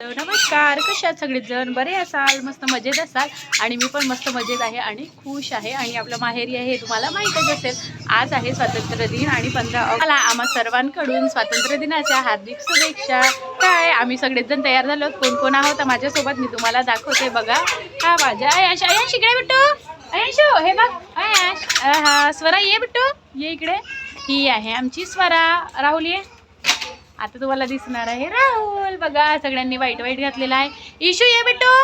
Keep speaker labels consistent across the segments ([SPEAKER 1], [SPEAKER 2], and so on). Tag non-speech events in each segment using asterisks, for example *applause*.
[SPEAKER 1] तर नमस्कार कशा आहात सगळेजण? बरे असाल? मस्त मजेत असाल? आणि मी पण मस्त मजेत आहे आणि खुश आहे. आणि आपलं माहेरी आहे हे तुम्हाला माहीतच असेल. आज आहे स्वातंत्र्य दिन आणि पंधरा ऑगस्टला आम्हा सर्वांकडून स्वातंत्र्य दिनाच्या हार्दिक शुभेच्छा. काय? आम्ही सगळेच जण तयार झालो कोण कोण आहोत? माझ्यासोबत मी तुम्हाला दाखवते. बघा. हा माझ्या अयाश अयाश इकडे बिट्टू? अयाशो हे बघ. अयाश हा स्वरा ये बिट्टू. ये इकडे. ही आहे आमची स्वरा. राहुल ये. आता तुम्हाला दिसणार आहे राहुल. बघा सगळ्यांनी वाईट वाईट घातलेला आहे. इशू ये बेटो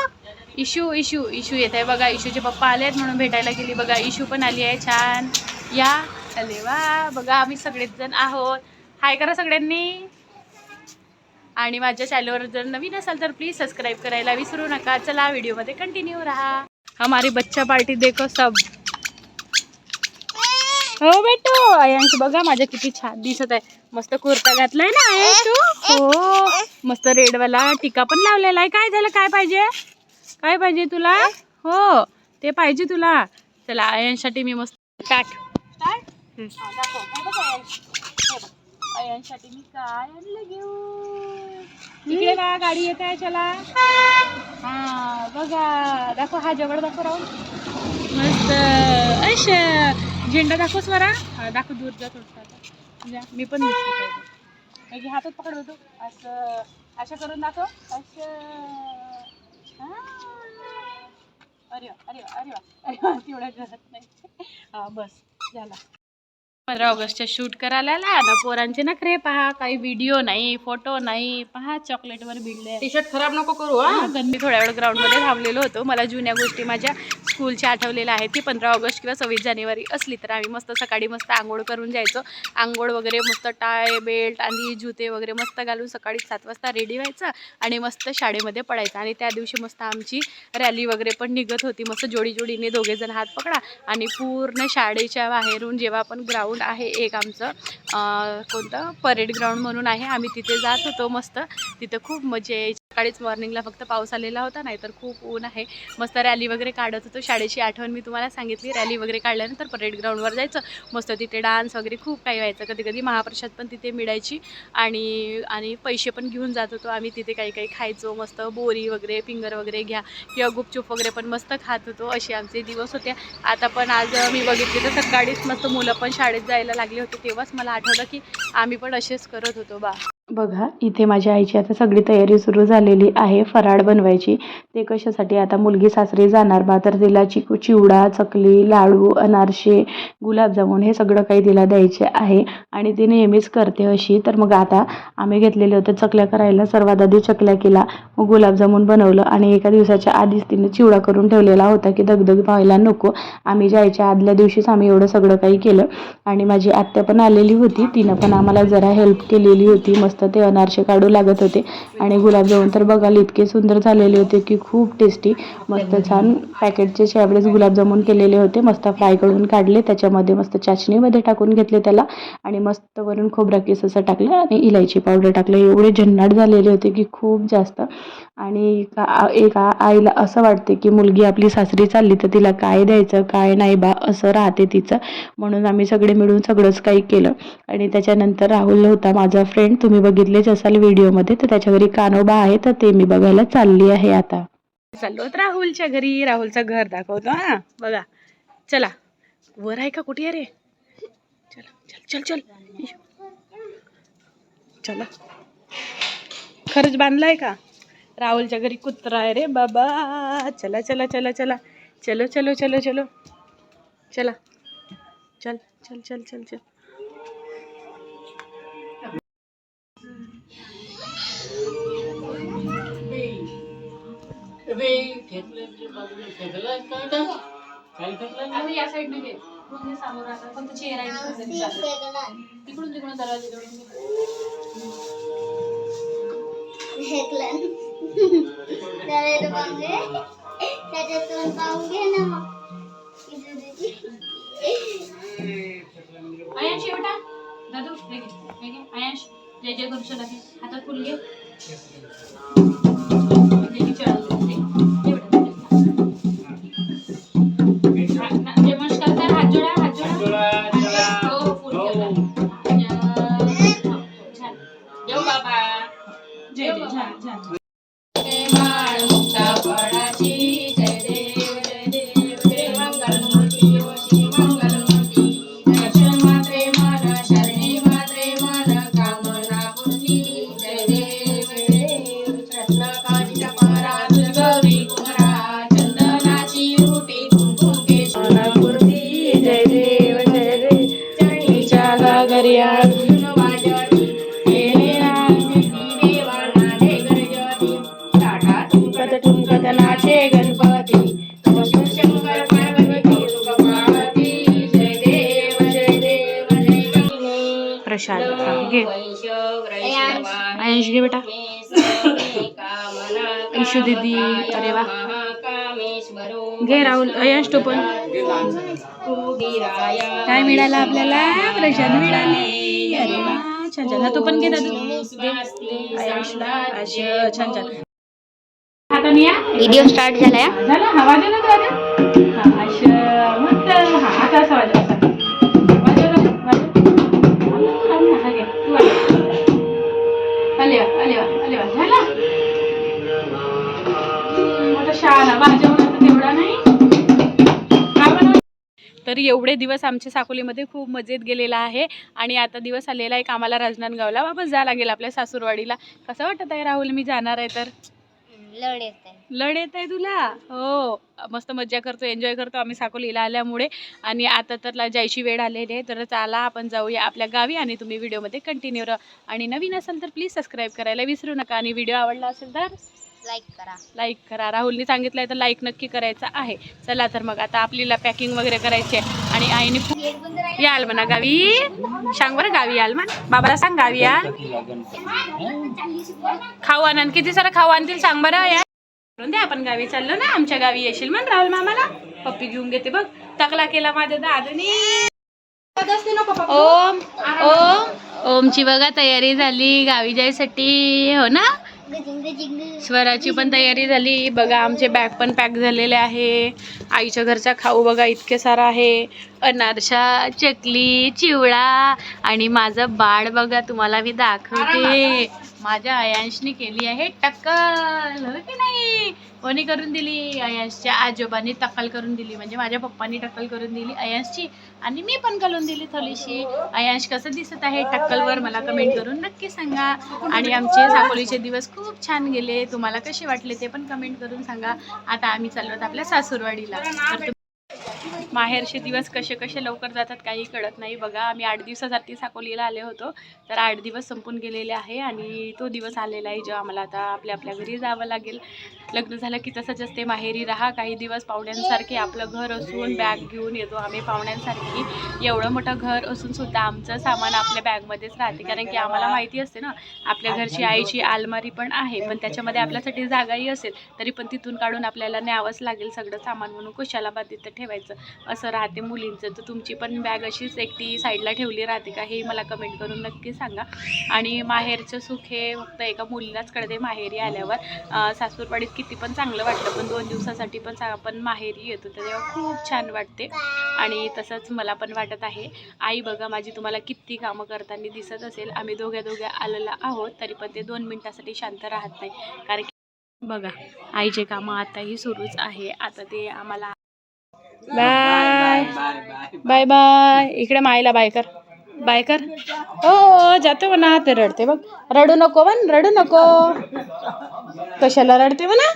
[SPEAKER 1] इशू इशू इशू येत आहे. बघा इशूचे पप्पा आले आहेत म्हणून भेटायला गेली. बघा इशू पण आली आहे. छान. या. अरे वा. बघा आम्ही सगळेच जण आहोत. हाय करा सगळ्यांनी. आणि माझ्या चॅनलवर जर नवीन असाल तर प्लीज सबस्क्राईब करायला विसरू नका. चला व्हिडिओमध्ये कंटिन्यू रहा. हमारी बच्चा पार्टी देखो सब. हो बेटू अयांश बघा माझ्या किती छान दिसत आहे. मस्त कुर्ता घातलाय ना अयांश तू हो मस्त रेडवाला टिका पण लावलेला आहे. काय झालं काय पाहिजे? काय पाहिजे तुला? हो ते पाहिजे तुला. चला अयांसाठी मी मस्त टाक अयांसाठी मी काय आणलं घेऊ इकडे का गाडी येत आहे चला. हा बघा दाखव हा जवळ दाखव राहून. मस्त अश. झेंडा दाखवच हा दाखव दूर जा थोडं आता. जा, मी पण म्हणजे हातात पकड होतो. असं अशा करून दाखव. असं. अरे अरे अरे वा. अरे वा तेवढ्या करत नाही. हा बस झाला. पंधरा ऑगस्टच्या शूट करायला आला. ना पोरांचे नखरे पहा काही व्हिडिओ नाही फोटो नाही. पहा चॉकलेटवर भिडले
[SPEAKER 2] टी शर्ट खराब नको करू हा.
[SPEAKER 1] मी थोड्या वेळ ग्राउंडमध्ये थांबलेलो होतो. मला जुन्या गोष्टी माझ्या स्कूलच्या आठवलेल्या आहेत की पंधरा ऑगस्ट किंवा सव्वीस जानेवारी असली तर आम्ही मस्त सकाळी मस्त आंघोळ करून जायचो. आंघोळ वगैरे मस्त टाय बेल्ट आणि जुते वगैरे मस्त घालून सकाळी सात वाजता रेडी व्हायचं आणि मस्त शाळेमध्ये पडायचं. आणि त्या दिवशी मस्त आमची रॅली वगैरे पण निघत होती. मस्त जोडी जोडीने दोघे जण हात पकडा आणि पूर्ण शाळेच्या बाहेरून जेव्हा आपण ग्राउंड आहे एक आमचं कोणतं परेड ग्राउंड म्हणून आहे आम्ही तिथे जात होतो मस्त. तिथं खूप मजा यायची. सकाळीच मॉर्निंगला फक्त पाऊस आलेला होता नाही तर खूप ऊन आहे. मस्त रॅली वगैरे काढत होतो. शाळेची आठवण मी तुम्हाला सांगितली. रॅली वगैरे काढल्यानंतर परेड ग्राउंडवर जायचं. मस्त तिथे डान्स वगैरे खूप काही व्हायचं. कधी कधी महाप्रसाद पण तिथे मिळायची. आणि आणि पैसे पण घेऊन जात होतो. आम्ही तिथे काही काही खायचो. मस्त बोरी वगैरे फिंगर वगैरे घ्या. किंवा गुपचूप वगैरे पण मस्त खात होतो. असे आमचे दिवस होते. आता पण आज मी बघितले तर सकाळीच मस्त मुलं पण शाळेत जायला लागले होते. तेव्हाच मला आठवलं की आम्ही पण असेच करत होतो बा. बघा इथे माझ्या आईची आता सगळी तयारी सुरू झालेली आहे फराळ बनवायची. ते कशासाठी? आता मुलगी सासरी जाणार बा तर तिला चिकू चिवडा चकली लाडू अनारसे गुलाबजामुन हे सगळं काही तिला द्यायचे आहे आणि ती नेहमीच करते अशी. तर मग आता आम्ही घेतलेले होते चकल्या करायला सर्वात आधी चकल्या केला मग गुलाबजामुन बनवलं आणि एका दिवसाच्या आधीच तिने चिवडा करून ठेवलेला होता की दगदग व्हायला नको. आम्ही जायच्या आदल्या दिवशीच आम्ही एवढं सगळं काही केलं आणि माझी आत्या पण आलेली होती तिनं पण आम्हाला जरा हेल्प केलेली होती मस्त ते अनारसे काढू लागत होते. आणि गुलाबजामुन तर बघाल इतके सुंदर झालेले होते की खूप टेस्टी मस्त छान पॅकेटचे त्यावेळेस गुलाबजामुन केलेले होते. मस्त फ्राय करून काढले. त्याच्यामध्ये मस्त चाचणीमध्ये टाकून घेतले त्याला. आणि मस्त वरून खोबरा केस असं टाकलं आणि इलायची पावडर टाकलं. एवढे झन्नाट झालेले होते की खूप जास्त. आणि का एका आईला असं वाटते की मुलगी आपली सासरी चालली तर तिला काय द्यायचं काय नाही बा असं राहते तिचं. म्हणून आम्ही सगळे मिळून सगळंच काही केलं. आणि त्याच्यानंतर राहुल होता माझा फ्रेंड तुम्ही बघितलेच असाल व्हिडिओमध्ये तर त्याच्या घरी कानोबा आहे तर ते मी बघायला चालली आहे आता. चाललो राहुलच्या घरी. राहुलचं घर दाखवतो हा. बघा. चला. वर आहे का कुठे अरे चला चल चल चल चल. चला. खरंच बांधलाय का? राहुलच्या घरी कुत्रा आहे रे बाबा. चला चला चला चला. चलो चलो चलो चलो. चला. चल चल चल चल चल. आता या साईडने घे पूर्ण समोर आता फक्त चेहरा तिकडून तिकडून. दरवाजा *laughs* जोडून घे.
[SPEAKER 3] त्याच्यातून पाहून घे ना मग.
[SPEAKER 1] आयांश बेटा दादू आयांश. जय जय करू चला घे हातात फुल घे. हे आयुष घे बेटा। ईशू दीदी अरे वा घे राहुल अयश तू पण। काय मिळालं आपल्याला? प्रशांत मिळाली अरे वा छान छान. तू पण घे दादू. छान छान. आता मी या
[SPEAKER 3] व्हिडिओ स्टार्ट झालाय
[SPEAKER 1] झालं? हवा तर एवढे दिवस आमच्या साकोलीमध्ये खूप मजेत गेलेला आहे. आणि आता दिवस आलेला आहे कामाला राजनांदगावला. वापस जायला लागेल आपल्या सासूरवाडीला. कसं वाटत आहे राहुल मी जाणार आहे तर?
[SPEAKER 3] लढ येत आहे.
[SPEAKER 1] लढ येत आहे तुला? हो मस्त मज्जा करतो एन्जॉय करतो आम्ही साकोलीला आल्यामुळे. आणि आता तर जायची वेळ आलेली आहे तर चला आपण जाऊया आपल्या गावी आणि तुम्ही व्हिडिओमध्ये कंटिन्यू राहा. आणि नवीन असेल तर प्लीज सबस्क्राईब करायला विसरू नका. आणि व्हिडिओ आवडला असेल तर?
[SPEAKER 3] लाईक करा.
[SPEAKER 1] लाईक करा. राहुलने सांगितलंय तर लाईक नक्की करायचं आहे. चला तर मग आता आपल्याला पॅकिंग वगैरे करायची आहे. आणि आईने याल म्हणा गावी. सांग बरं गावी याल म्हण बाबाला सांग गावी याल खाऊ आणन किती सारं खाऊ आणतील सांग बरं या. करून दे आपण गावी. चाललो ना आमच्या गावी येशील म्हण राहुल मामाला. पप्पी घेऊन घेते बघ. तकला केला माझ्या दादूनी. ओम. ओम. ओमची बघा तयारी झाली. गावी जायसाठी. हो ना? स्वराची पण तयारी झाली. बघा आमचे बॅग पण पॅक झालेले आहे. आईच्या घरचा खाऊ बघा इतके सारा आहे. अनारशा चकली चिवडा आणि माझं बाळ बघा तुम्हाला मी दाखवते. माझ्या अयांशने केली आहे टक्कल हो की नाही? कोणी करून दिली अयांशच्या आजोबांनी टक्कल करून दिली? म्हणजे माझ्या पप्पांनी टक्कल करून दिली अयांशची आणि मी पण घालून दिली थोडीशी. अयांश कसं दिसत आहे टक्कलवर मला कमेंट करून नक्की सांगा. आणि आमचे साकोलीचे दिवस खूप छान गेले. तुम्हाला कसे वाटले ते पण कमेंट करून सांगा. आता आम्ही चाललो आहोत आपल्या सासूरवाडीला. तर माहेरचे दिवस कसे कसे लवकर जातात काही कळत नाही. बघा आम्ही आठ दिवसासाठी साकोलीला आले होतो. तर आठ दिवस संपून गेलेले आहे आणि तो दिवस आलेला आहे जेव्हा आम्हाला आता आपल्या आपल्या घरी जावं लागेल. लग्न झालं की तसंच असते माहेरी राहा काही दिवस पाहुण्यांसारखे आपलं घर असून बॅग घेऊन येतो आम्ही. पाहुण्यांसारखी एवढं मोठं घर असून सुद्धा आमचं सामान आपल्या बॅगमध्येच राहते. कारण की आम्हाला माहिती असते ना आपल्या घरची आईची आलमारी पण आहे पण त्याच्यामध्ये आपल्यासाठी जागाही असेल तरी पण तिथून काढून आपल्याला न्यावंच लागेल सगळं सामान म्हणून कुशाला बा तिथं ठेवायचं. असं राहते मुलींचं. तर तुमची पण बॅग अशीच एकटी साईडला ठेवली राहते का हे मला कमेंट करून नक्की सांगा. आणि माहेरचं सुख हे फक्त एका मुलीलाच कळते माहेरी आल्यावर. अं, सासूरवाडीत किती पण चांगलं वाटलं पण दोन दिवसासाठी पण आपण माहेरी येतो तर तेव्हा खूप छान वाटते. आणि तसंच मला पण वाटत आहे आई बघा माझी तुम्हाला किती कामं करताना दिसत असेल. आम्ही दोघ्या दोघ्या आलेला आहोत तरी पण ते दोन मिनिटासाठी शांत राहत नाही. कारण की बघा आईचे कामं आताही सुरूच आहे. आता ते आम्हाला बाय बाय बाय. इकडे मायला बाय कर. बाय कर. हो जातो ना ते रडते बघ. रडू नको पण रडू नको. कशाला रडते म्हणा?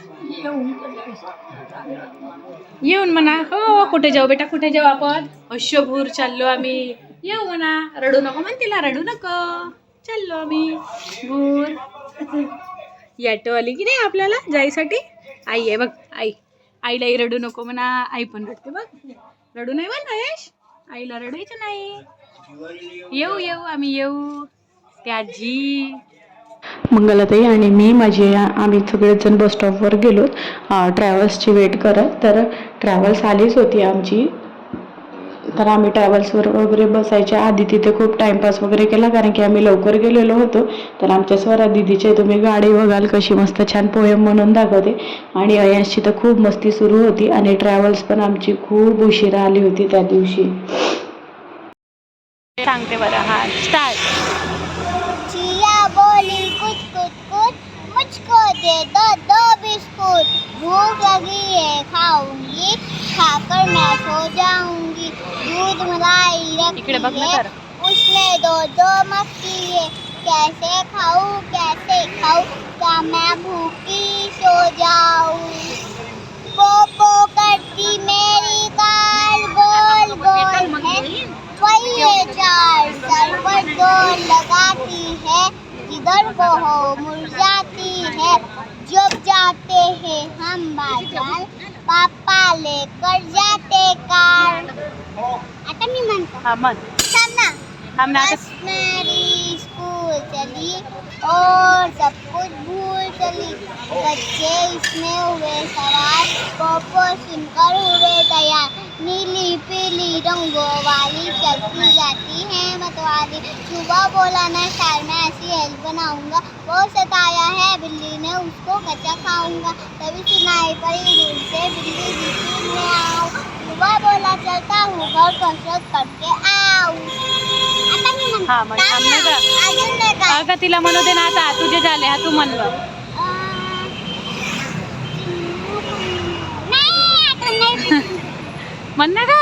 [SPEAKER 1] येऊन म्हणा हो कुठे जाऊ बेटा कुठे जाऊ आपण? अश्वभूर चाललो आम्ही. येऊ म्हणा रडू नको म्हण तिला रडू नको. चाललो आम्ही. भूर. याटो आली की नाही आपल्याला जायसाठी? आई आहे बघ आई. आईलाही रडू नको म्हणा आई पण रडते बघ. रडू नाही म्हण महेश. आईला रडायचं नाही. येऊ येऊ आम्ही येऊ. त्याजी मंगलाताई आणि मी माझे आम्ही सगळेजण बस स्टॉपवर गेलो. ट्रॅव्हल्सची वेट करत. तर ट्रॅव्हल्स आलीच होती आमची. तर आम्ही ट्रॅव्हल्सवर वगैरे बसायच्या आधी तिथे खूप टाइमपास वगैरे केला कारण की आम्ही लवकर गेलेलो होतो. तर आमच्या स्वरा दिदीचे तुम्ही गाडी बघाल कशी मस्त छान पोयम म्हणून दाखवते. आणि अयाशची तर खूप मस्ती सुरू होती आणि ट्रॅव्हल्स पण आमची खूप उशिरा आली होती त्या दिवशी. सांगते बरं हा स्टार्ट
[SPEAKER 3] बोली कुछ कुछ कुछ मुझको दे दो दो बिस्कुट। भूख लगी है खाऊँगी खाकर मैं सो जाऊँगी। दूध मलाई रखी है उसमें दो दो मक्खी है। कैसे खाऊं कैसे खाऊं क्या मैं भूखी सो जाऊँ? पो पो करती मेरी कार गोल गोल है पहिए चार सर पर है जिधर को हो मुड़ है। जब जाते हैं हम बाज़ार पापा लेकर जाते कार। आता मी म्हणतो
[SPEAKER 1] हा मन।
[SPEAKER 3] थांब ना
[SPEAKER 1] थांब ना
[SPEAKER 3] मेरी स्कूल चली और सब कुछ भूल चली। बच्चे इसमें हुए सवार पोपो सुनकर हुए तैयार। नीली पीली रंगों वाली चलती जाती है मतवाली। सुबह बोला मैं शहर में ऐसी हेल्प बनाऊंगा। वो सताया है बिल्ली ने उसको कच्चा खाऊंगा। तभी सुनाई पड़ी दूर से बिल्ली जीती मैं आऊं। सुबह बोला चलता हूँ घर कसरत करके आऊं। म्हणते.
[SPEAKER 1] हा, मग थांब ना गं.
[SPEAKER 3] अजून नाही का?
[SPEAKER 1] अगं तिला म्हणू दे ना आता तुझे झाले हा तू म्हणलं. ಮನ್ನಾಗ